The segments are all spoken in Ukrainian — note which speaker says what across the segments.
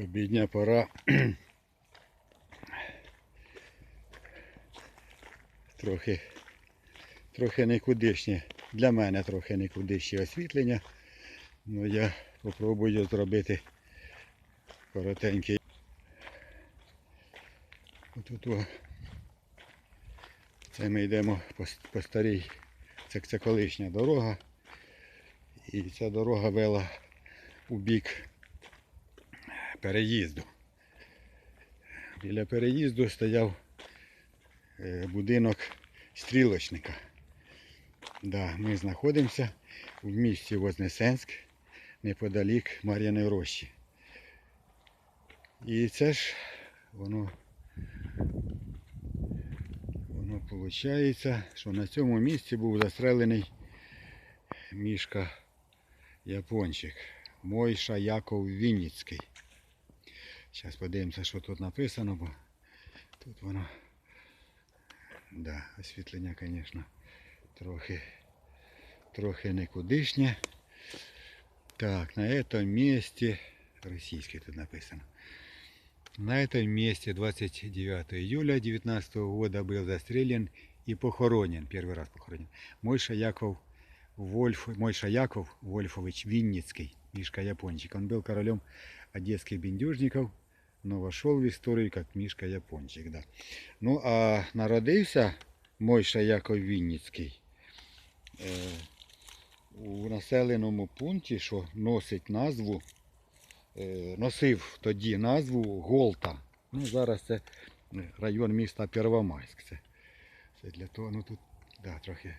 Speaker 1: Обідня пора. трохи, трохи никудишнє. Для мене трохи никудишнє освітлення. Ну я спробую зробити коротенький. Отут. Це ми йдемо по, по старій, це, це колишня дорога. І ця дорога вела у бік переїзду. Біля переїзду стояв е, будинок стрілочника. Да, ми знаходимося в місті Вознесенськ, неподалік Мар'яної Рощі. І це ж воно, воно виходить, що на цьому місці був застрелений мішка Япончик. Мойша Яков Вінницький. Зараз подивимося, що тут написано, бо тут воно. Да, освітлення, звісно, трохи, трохи никудишнє. Так, на этом месте, российский тут написано. На этом месте 29 июля 2019 года был застрелен и похоронен, первый раз похоронен, Мойша Яков Вольф, Мойша Яков Вольфович Винницкий, Мишка Япончик. Он был королем одесских бендюжников, но вошел в историю как Мишка Япончик. Да. Ну а народився Мойша Яков Вінницький е, у населеному пункті, що носить назву, е, носив тоді назву Голта. Ну, зараз це район міста Первомайськ. Це, це для того, ну тут да, трохи,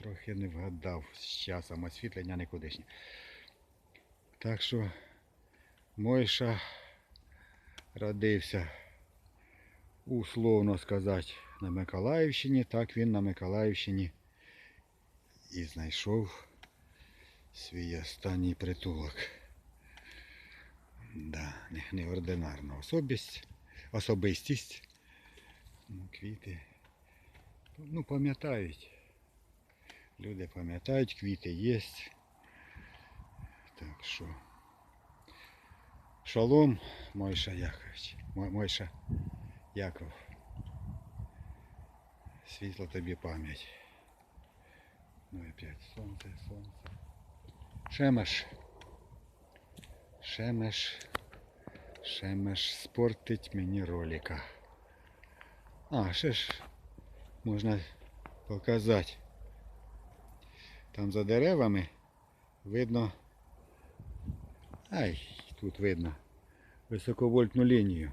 Speaker 1: трохи не вгадав з часом освітлення никудишнє. Так що Мойша родився условно сказати, на Миколаївщині, так він на Миколаївщині і знайшов свій останній притулок. Да, неординарна особість, особистість. Ну, квіти. Ну, пам'ятають. Люди пам'ятають, квіти є. Так що. Шалом, Мойша Якович. Мойша Яков. Світла тобі пам'ять. Ну і опять сонце, сонце. Шемеш. Шемеш. Шемеш спортить мені ролика. А, ще ж можна показати. Там за деревами видно. Ай, тут видно високовольтну лінію.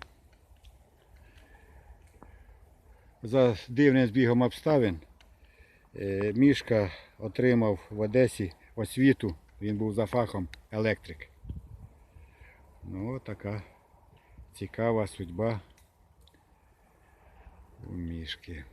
Speaker 1: За дивним збігом обставин е, Мішка отримав в Одесі освіту. Він був за фахом електрик. Ну, така цікава судьба у Мішки.